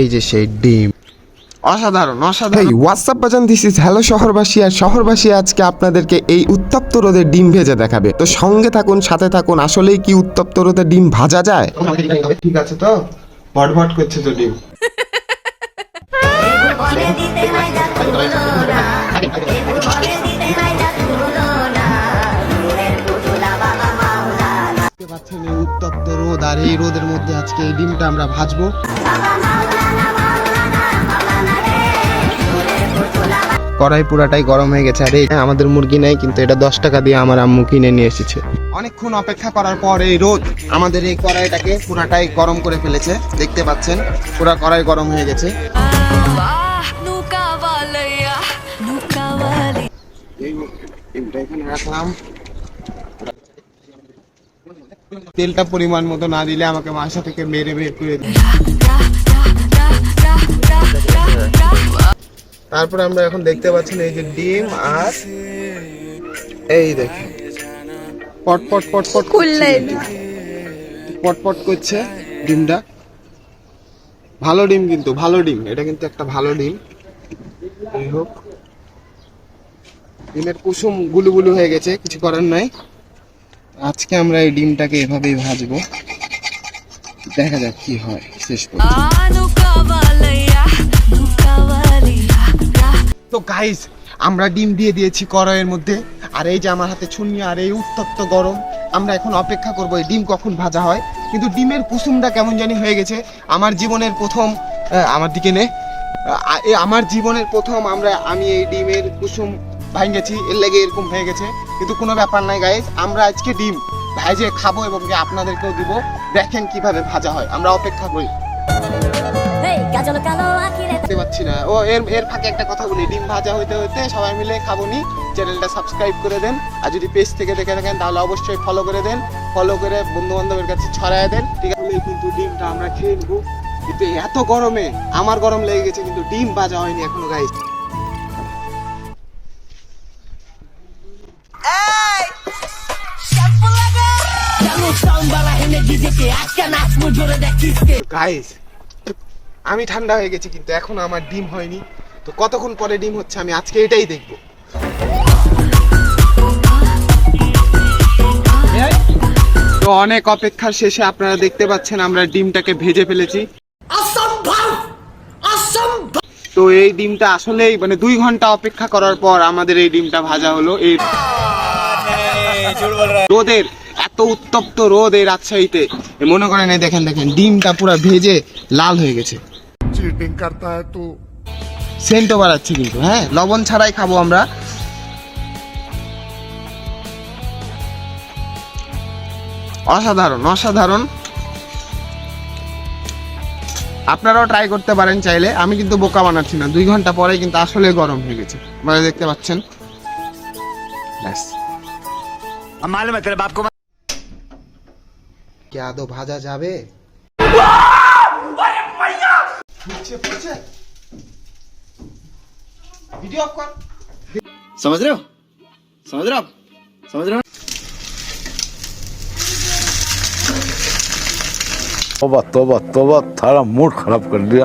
এই যে সেই ডিম। অসাধারণ অসাধারণ। হোয়াটসঅ্যাপ বাজান দিস ইজ হ্যালো শহরবাসী আর শহরবাসী আজকে আপনাদেরকে এই উত্তপ্ত রোদে ডিম ভেজে দেখাবে। তো সঙ্গে থাকুন সাথে থাকুন আসলেই কি উত্তপ্ত রোদে ডিম ভাজা যায়? ঠিক আছে তো? ভটভট করছে তো ডিম। পাচ্ছেন এই উত্তপ্ত রোদ আর এই রোদের মধ্যে আজকে এই ডিমটা আমরা ভাজবো। কড়াই পুরাটাই গরম হয়ে গেছে। আর এই আমাদের মুরগি নেই, কিন্তু এটা দশ টাকা দিয়ে আমার আম্মু কিনে নিয়ে এসেছে। অনেকক্ষণ অপেক্ষা করার পর এই রোদ আমাদের এই কড়াইটাকে পুরাটাই গরম করে ফেলেছে। দেখতে পাচ্ছেন, পুরা কড়াই গরম হয়ে গেছে। রাখলাম। তেলটা পরিমাণ মতো না দিলে আমাকে বাসা থেকে মেরে বের করে দিবে। তারপর আমরা এখন দেখতে পাচ্ছেন এই যে ডিম আর এই দেখেন। পট পট পট পট। পট পট করছে ডিমটা। ভালো ডিম কিন্তু ভালো ডিম। এটা কিন্তু একটা ভালো ডিম। যাই হোক। ডিমের কুসুম গুলু গুলু হয়ে গেছে কিছু করার নাই। আজকে আমরা এই ডিমটাকে এভাবেই ভাজবো। দেখা যাক কি হয় শেষ পর্যন্ত। তো গাইস আমরা ডিম দিয়ে দিয়েছি কড়াইয়ের মধ্যে। আর এই যে আমার হাতে ছুনি আর এই উত্তপ্ত গরম, আমরা এখন অপেক্ষা করব এই ডিম কখন ভাজা হয়। কিন্তু ডিমের কুসুমটা কেমন জানি হয়ে গেছে। আমার জীবনের প্রথম আমার দিকে নে। আমার জীবনের প্রথম আমরা, আমি এই ডিমের কুসুম ভাঙেছি। এর লেগে এরকম হয়ে গেছে। কিন্তু কোনো ব্যাপার নাই গাইস আমরা আজকে ডিম ভাজে খাব এবং আপনাদেরকেও দিব। দেখেন কীভাবে ভাজা হয়। আমরা অপেক্ষা করি। গাজল কালো আখিরে দেখতে পাচ্ছি না। ও এর এর ফাঁকে একটা কথা বলি। ডিম ভাজা হইতে হইতে সবাই মিলে খাব নি চ্যানেলটা সাবস্ক্রাইব করে দেন। আর যদি পেজ থেকে দেখে থাকেন তাহলে অবশ্যই ফলো করে দেন। ফলো করে বন্ধু বান্ধবের কাছে ছড়ায় দেন। ঠিক আছে? কিন্তু ডিমটা আমরা খেয়ে নেব। কিন্তু এত গরমে আমার গরম লেগে গেছে কিন্তু ডিম ভাজা হয়নি এখনও গাইস গাইস আমি ঠান্ডা হয়ে গেছি কিন্তু এখনও আমার ডিম হয়নি। তো কতক্ষণ পরে ডিম হচ্ছে আমি আজকে এটাই দেখব। তো অনেক অপেক্ষার শেষে আপনারা দেখতে পাচ্ছেন আমরা ডিমটাকে ভেজে ফেলেছি। তো এই ডিমটা আসলেই মানে দুই ঘণ্টা অপেক্ষা করার পর আমাদের এই ডিমটা ভাজা হলো। এই রোদের এত উত্তপ্ত রোদ এই রাজশাহীতে। মনে করেন এই দেখেন দেখেন ডিমটা পুরো ভেজে লাল হয়ে গেছে। चीटिंग करता है तू সেন্টও বাড়াচ্ছে কিন্তু হ্যাঁ লবণ ছাড়াই খাবো আমরা অসাধারণ অসাধারণ আপনারাও ট্রাই করতে পারেন চাইলে আমি কিন্তু বোকা বানাচ্ছি না দুই ঘন্টা পরে কিন্তু আসলে গরম হয়ে গেছে আপনারা দেখতে পাচ্ছেন ব্যাস मालूम है तेरे बाप को কি আদৌ ভাজা যাবে वीडियो समझ रहे हो? समझ रहे हो आप? समझ रहे हो तोबा तोबा तोबा थारा मूड खराब कर दिया।